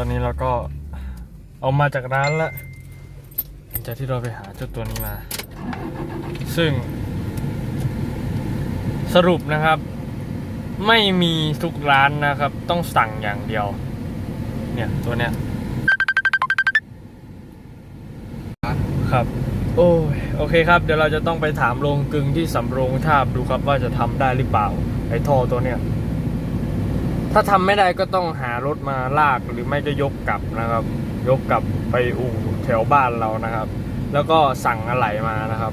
ตอนนี้เราก็เอามาจากร้านละหลังจากที่เราไปหาเจ้าตัวนี้มา ซึ่ง สรุปนะครับ ไม่มีทุกร้านนะครับ ต้องสั่งอย่างเดียว เนี่ยตัวเนี้ยครับ โอ้ยโอเคครับ เดี๋ยวเราจะต้องไปถามโรงกึงที่สำโรงทาบดูครับว่าจะทำได้หรือเปล่า ไอ้ท่อตัวเนี้ย ถ้าทำไม่ได้ก็ต้องหารถมาลากหรือไม่ก็ยกกลับนะครับ ยกกลับไปอู่แถวบ้านเรานะครับ แล้วก็สั่งอะไหล่มานะครับ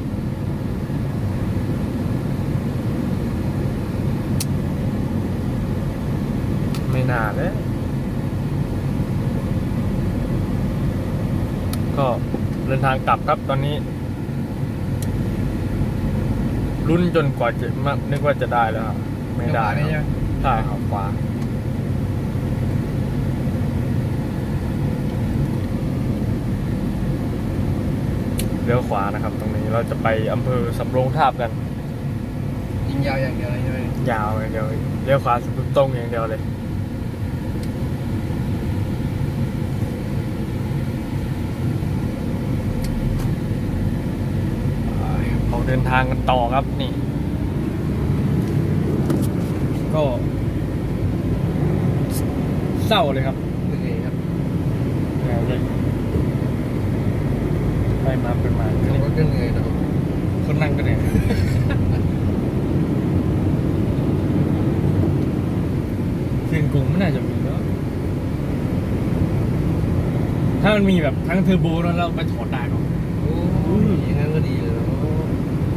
ไม่นานเลยก็เดินทางกลับครับตอนนี้ลุ้นจนกว่าจะมานึกว่าจะได้แล้วครับไม่ได้เดี๋ยวขวานี่ครับใช่ไหมใช่ครับขวา เลี้ยวขวานะครับ ตรงนี้เราจะไปอำเภอสำโรงทาบกัน ยิงยาวอย่างเดียวเลยใช่ไหมยาวอย่างเดียวเลี้ยวขวาสุดตรงอย่างเดียวเลย เราเดินทางกันต่อครับนี่ ก็ เศร้าเลยครับเหนื่อยครับ แนวเลยไป มาเป็นมาขับรถก็เหนื่อยเนาะคนนั่งก็เนี่ยเชียงกรุงไม่น่าจะมีแล้วถ้ามันมีแบบทั้งเทอร์โบแล้วเราไปถอดได้ก็โอ้ยอย่างนั้นก็ดีเลยเนาะ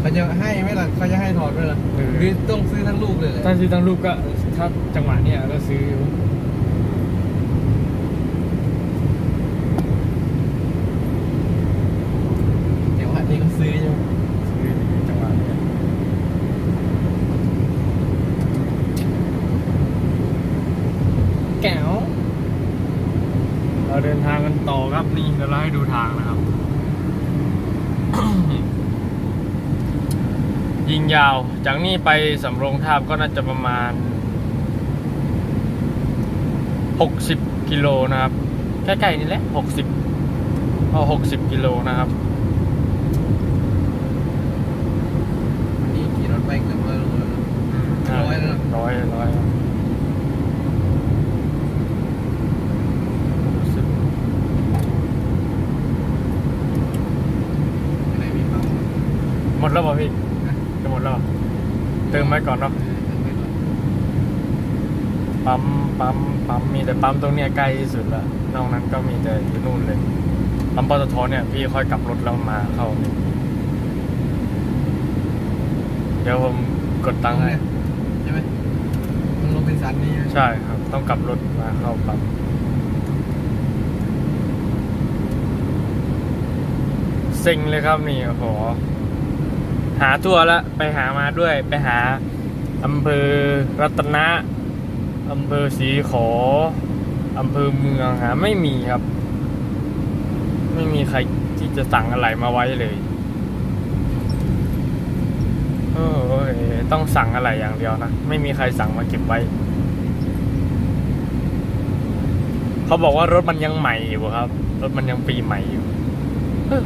เขาจะให้ไหมล่ะเขาจะให้ถอดไหมล่ะเออหรือต้องซื้อทั้งลูกเลยเหรอถ้าซื้อทั้งลูกก็ถ้าจังหวะเนี้ยก็ซื้อ เดี๋ยวอันนี้ก็ซื้อใช่ไหม ซื้อจังหวะเนี้ยแก้วเราเดินทางกันต่อ ครับนี่เดี๋ยวเราให้ดูทางนะครับ ยิงยาว จากนี่ไปสำโรงทาบก็น่าจะประมาณ 60 กิโลนะครับ ใกล้ๆนี่แหละ 60ก็60 กิโลนะครับ วันนี้ขี่รถไปเกือบร้อยโลแล้วเนอะ ร้อยแล้วเหรอ ร้อยร้อยสิบ ไหนมีปั๊ม หม ดแล้วป่ะพี่จะหมดแล้วเหรอเติมไว้ก่อนเนาะเออเติมไปก่อนปั๊มปั๊มปั๊มมีแต่ปั๊มตรงเนี้ยใกล้ที่สุดละนอกนั้นก็มีแต่อยู่นู่นเลยปั๊มปตทเนี่ยพี่ค่อยกลับรถแล้วมาเข้านี่เดี๋ยวผมกดตังค์ให้ใช่ไหมมันลงเป็นสันนี่ใช่ไหมใช่ครับ ต้องกลับรถมาเข้าปั๊มเซ็งเลยครับนี่โอ้โหาตัวละไปหามาด้วยไปหาอำเภอรัตนะอำเภอศรีขออำเภอเมืองหาไม่มีครับ ไม่มีใครที่จะสั่งอะไรมาไว้เลยโอ้ยต้องสั่งอะไรอย่างเดียวนะไม่มีใครสั่งมาเก็บไว้ เขาบอกว่ารถมันยังใหม่อยู่ครับ รถมันยังปีใหม่อยู่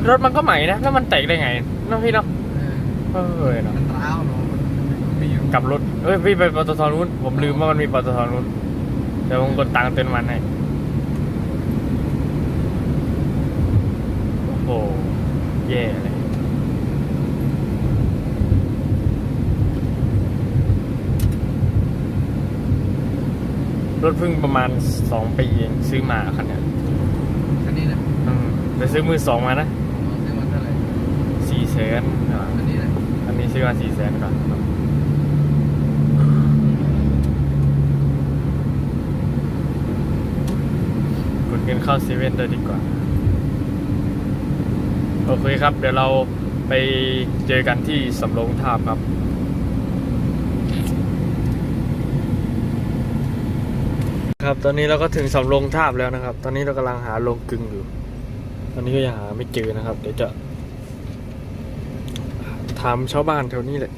รถมันก็ใหม่นะแล้วมันแตกได้ไงน้องพี่เนาะ เออเนาะมันร้าวเนาะมันมันมีอยู่กลับรถเอ้ยพี่ไปปตทนู้นผมลืมว่ามันมีปตทนู้นเดี๋ยวผมกดตังค์เติมน้ำมันให้โอ้โหแย่เลยรถเพิ่งประมาณสองปีเองซื้อมาคันเนี้ยอันนี้นะอืมแต่ซื้อมือสองมานะซื้อมาเท่าไหร่สี่แสน ซื้อมาสี่แสนก่อนครับกดเงินเข้าเซเว่นเลยดีกว่า โอเคครับ เดี๋ยวเราไปเจอกันที่สำโรงทาบครับครับตอนนี้เราก็ถึงสำโรงทาบแล้วนะครับ ตอนนี้เรากำลังหาโรงกลึงอยู่ ตอนนี้ก็ยังหาไม่เจอนะครับ เดี๋ยวจะ ถามชาวบ้านแถวนี้เลย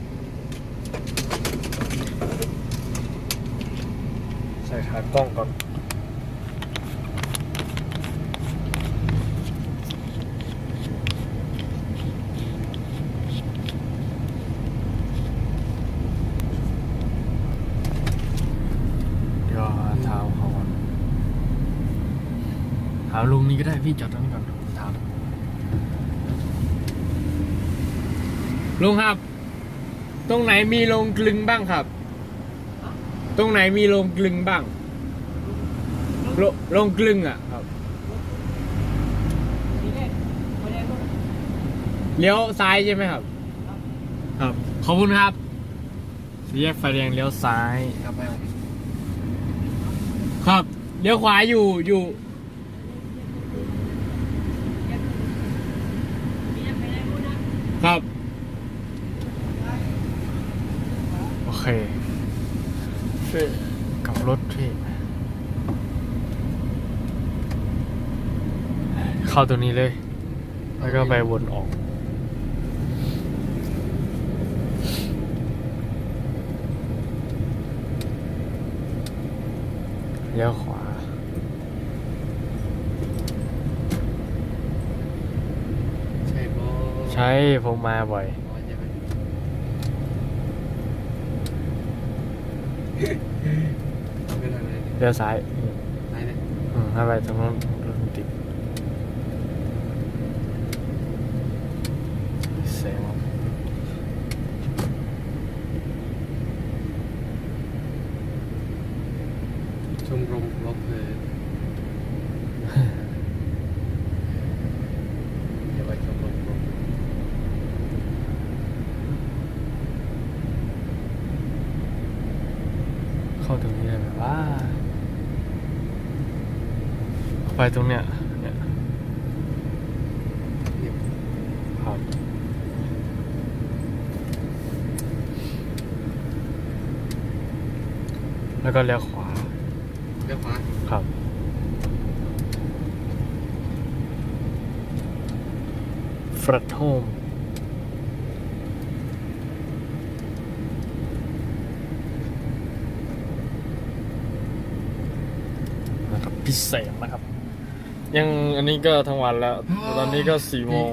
ใส่ขากล้องก่อนถามลุงนี้ก็ได้พี่จอดแล้ว ลุงครับ ตรงไหนมีโรงกลึงบ้างครับ ตรงไหนมีโรงกลึงบ้างโรโรงกลึงอะครับเลี้ยวซ้ายใช่ไหมครับ ครับ ขอบคุณครับสี่แยกไฟแดงเลี้ยวซ้ายกลับไปครับเลี้ยวขวาอยู่อยู่ครับ โอเคพี่กลับรถพี่ เข้าตัวนี้เลย แล้วก็ไปวนออก เลี้ยวขวา ใช่ปะใช่ผมมาบ่อย อ๋อใช่ไหมเป็นอะไรเนี่ยเลี้ยวซ้าย ไหนเนี่ยอืมถ้าไปตรงนู้นรถมันติดเสียง ชมรมรบเลยเดี๋ยวไปชมรมรบ เข้าตรงนี้ได้ไหมว่า ไปตรงเนี้ยเนี่ยเนี่ยครับแล้วก็เลี้ยวขวาเลี้ยวขวาครับ ฟรัตโฮมนะครับพิเศษนะครับ ยังอันนี้ก็ทั้งวันแล้ว ตอนนี้ก็สี่โมง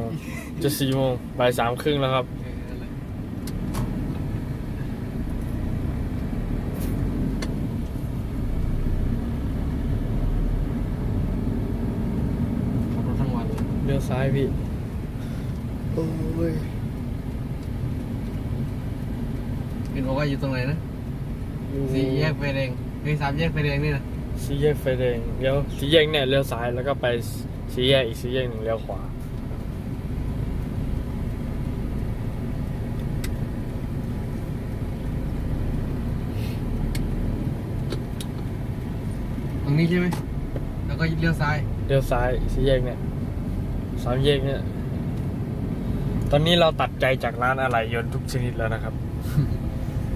จะสี่โมงบ่ายสามครึ่งแล้วครับเอออะไรขับรถทั้งวันเลยเลี้ยวซ้ายพี่ โอ้ย เป็นบอกว่าอยู่ตรงไหนนะ สี่แยกไฟแดงเฮ้ยสามแยกไฟแดงนี่นะ สี่แยกไฟแดงเลี้ยวสี่แยกเนี่ยเลี้ยวซ้ายแล้วก็ไปสี่แยกอีกสี่แยกหนึ่งเลี้ยวขวาตรงนี้ใช่ไหมแล้วก็เลี้ยวซ้ายเลี้ยวซ้ายสี่แยกเนี่ยสามแยกเนี่ย ตอนนี้เราตัดใจจากร้านอะไหล่ยนต์ทุกชนิดแล้วนะครับ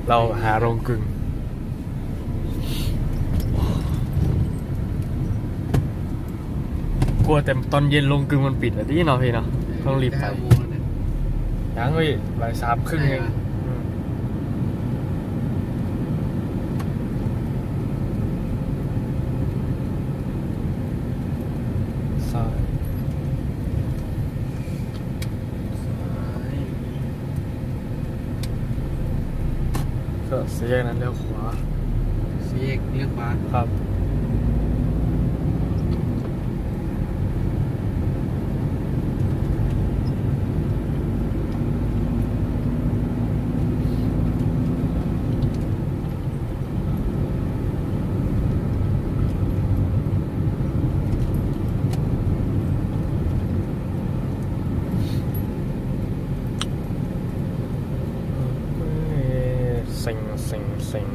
เราหาโรงกลึง กลัวแต่ตอนเย็นโรงกลึงมันปิดอะดิเนาะพี่เนาะต้องรีบไปห้าโมงแล้วเนี่ยยังพี่บ่ายสามครึ่งเองใช่ปะอืมซ้ายก็สี่แยกนั้นเลี้ยวขวาสี่แยกเลี้ยวขวาครับ สิงสิงสิง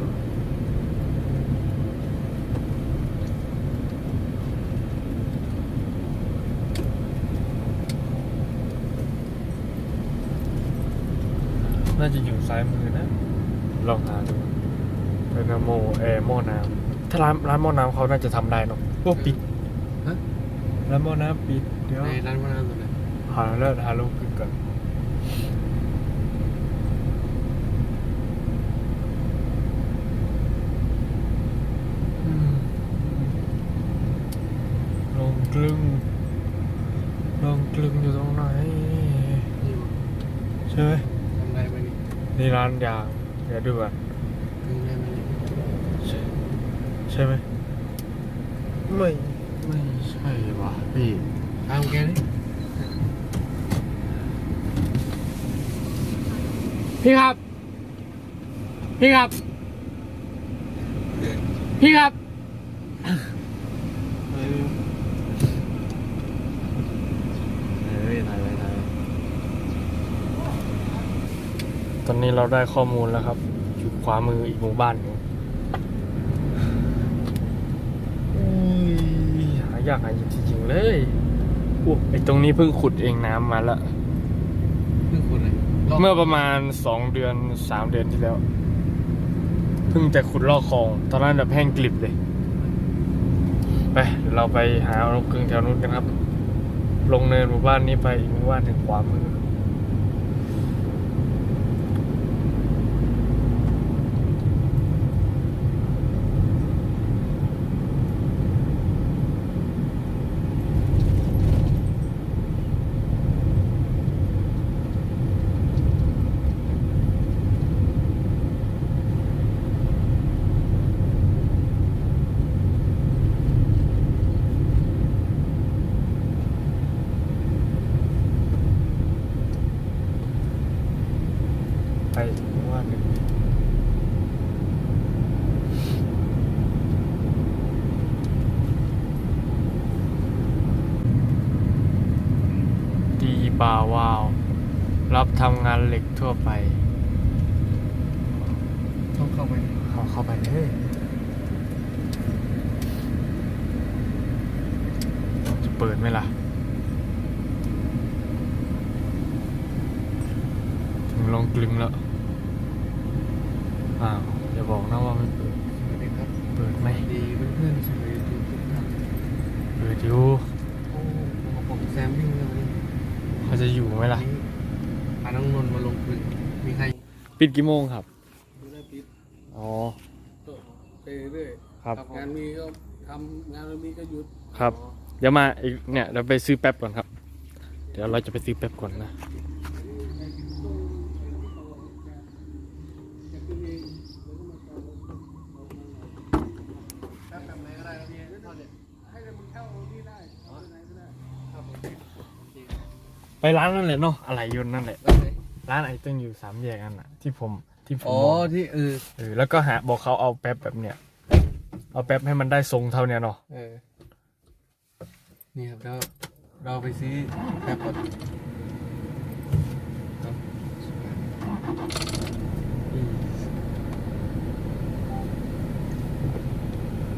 น่าจะอยู่ซ้ายมือนะ ลองหาดูเป็นโมเออหม้อน้ำถ้าร้านร้านหม้อน้ำเขาน่าจะทำได้เนอะโอ้ปิดฮะ ร้านหม้อน้ำปิด เดี๋ยว ในร้านมะนาวตัวไหนหาแล้วหาลงกึ่งก่อนอืมลงกลึงลงกลึงอยู่ตรงไหน นี่วะใช่ไหมทำได้ไหม นี่นี่ร้านยางเดี๋ยวดูก่อนถึงได้ไหมนี่ใช่ใช่ไหมไม่ ไม่ใช่ว่ะพี่ตามแกดิพี่ครับ พี่ครับ พี่ครับ เออเฮ้ยถ่ายไว้ถ่ายไว้ ตอ นนี้เราได้ข้อมูลแล้วครับ อยู่ขวามืออีกหมู่บ้านหนึ่งอุ้ยหายากหายจริงๆเลยอุ๊ยไอตรงนี้เพิ่งขุดเองน้ำมาละ เพิ่งคุณเลยรบเมื่อประมาณสองเดือนสามเดือนที่แล้ว เพิ่งจะขุดลอกคลอง ตอนนั้นแบบแห้งกลิบเลย ไปเดี๋ยวเราไปหาลงกึ่งแถวนู้นกันครับ ลงเนินหมู่บ้านนี้ไปอีกหมู่บ้านถึงขวามือ ไปอีกหมู่บ้านหนึ่งดีบาวาว รับทำงานเหล็กทั่วไป ต้องเข้าไปเข้าเข้าไปเลยจะเปิดไหมล่ะ ถึงลงกลึงแล้วอ้าวอย่าบอกนะว่าไม่เปิด สวัสดีครับเปิดไหมดีเพื่อนๆสวัสดีทุกท่านเปิดอยู่โอ้ผมแซมวิ่งเลยวันนี้เขาจะอยู่ไหมล่ะ พาน้องนนท์มาลงพื้นมีใครปิดกี่โมงครับ ดูแลปิดอ๋อไปเรื่อยครับ งานมีก็ทำงานไม่มีก็หยุดครับ เดี๋ยวมาอีกเนี่ยเราไปซื้อแป๊บก่อนครับ เดี๋ยวเราจะไปซื้อแป๊บก่อนนะ แป๊บแบบไหนก็ได้ครับพี่เท่าเนี่ย ให้มันเข้าที่ได้เอาไปไหนก็ได้ ครับผม ไปร้านนั่นแหละเนาะอะไรยนต์นั่นแหละแล้วไหนร้านไอ้ตึงอยู่สามแยกนั่นน่ะ ที่ผมที่ผมอ๋อบอกที่เออเออแล้วก็หาบอกเขาเอาแป๊บแบบเนี้ยเอาแป๊บให้มันได้ทรงเท่าเนี้ยเนาะเออนี่ครับแล้วเราไปซื้อแป๊บก่อนครับ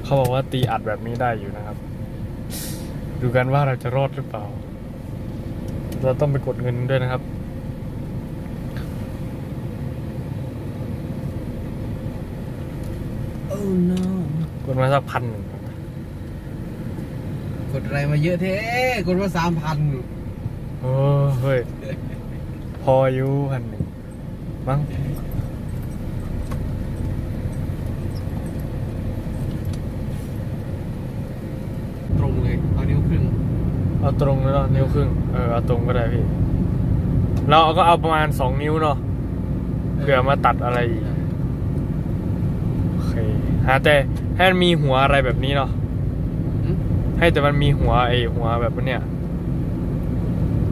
เขาบอกว่าตีอัดแบบนี้ได้อยู่นะครับ ดูกันว่าเราจะรอดหรือเปล่า เราต้องไปกดเงินด้วยนะครับ โอ้ no กดมาสักพันหนึ่งก่อนนะกดอะไรมาเยอะเท่กดมาสามพันโอ้เฮ้ย พออยู่พันหนึ่งมั้ง ตรงเลย เอานิ้วครึ่ง เอาตรงเลยเนาะนิ้วครึ่งเออเอาตรงก็ได้พี่เราก็เอาประมาณสองนิ้วเนาะเผื่อมาตัดอะไรอีกโอเคหาแต่ให้มันมีหัวอะไรแบบนี้เนาะอืมให้แต่มันมีหัวไอหัวแบบเนี้ย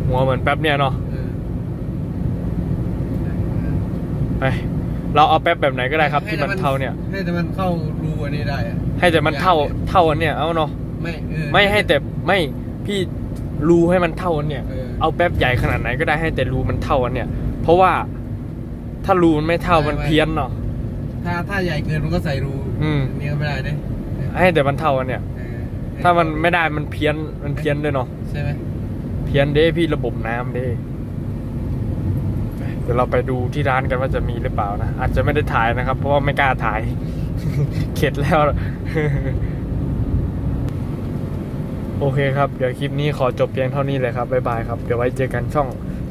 หัวเหมือนแป๊บเนี่ยเนาะเออไปเราเอาแป๊บแบบไหนก็ได้ครับ ที่มันเท่าเนี่ย ให้แต่มันเข้ารูอันนี้ได้อะให้แต่มันเท่าเท่าอันเนี่ยเอาเนาะไม่เออไม่ให้แต่ไม่พี่ รูให้มันเท่าอันเนี่ยเออเอาแป๊บใหญ่ขนาดไหนก็ได้ให้แต่รูมันเท่าอันเนี่ย เพราะว่าถ้ารูมันไม่เท่ามันเพี้ยนเนาะถ้าถ้าใหญ่เกินมันก็ใส่รูอืมนี่ก็ไม่ได้เด้ให้แต่มันเท่าอันเนี่ยเออถ้ามันไม่ได้มันเพี้ยนมันเพี้ยนด้วยเนาะใช่ไหมเพี้ยนเด้พี่ระบบน้ำเด้เดี๋ยวเราไปดูที่ร้านกันว่าจะมีหรือเปล่านะอาจจะไม่ได้ถ่ายนะครับ เพราะว่าไม่กล้าถ่าย เข็ดแล้ว โอเคครับ เดี๋ยวคลิปนี้ขอจบเพียงเท่านี้เลยครับ บ๊ายบายครับ เดี๋ยวไว้เจอกันช่อง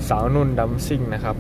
สาวนุ่นดัมซิ่งนะครับ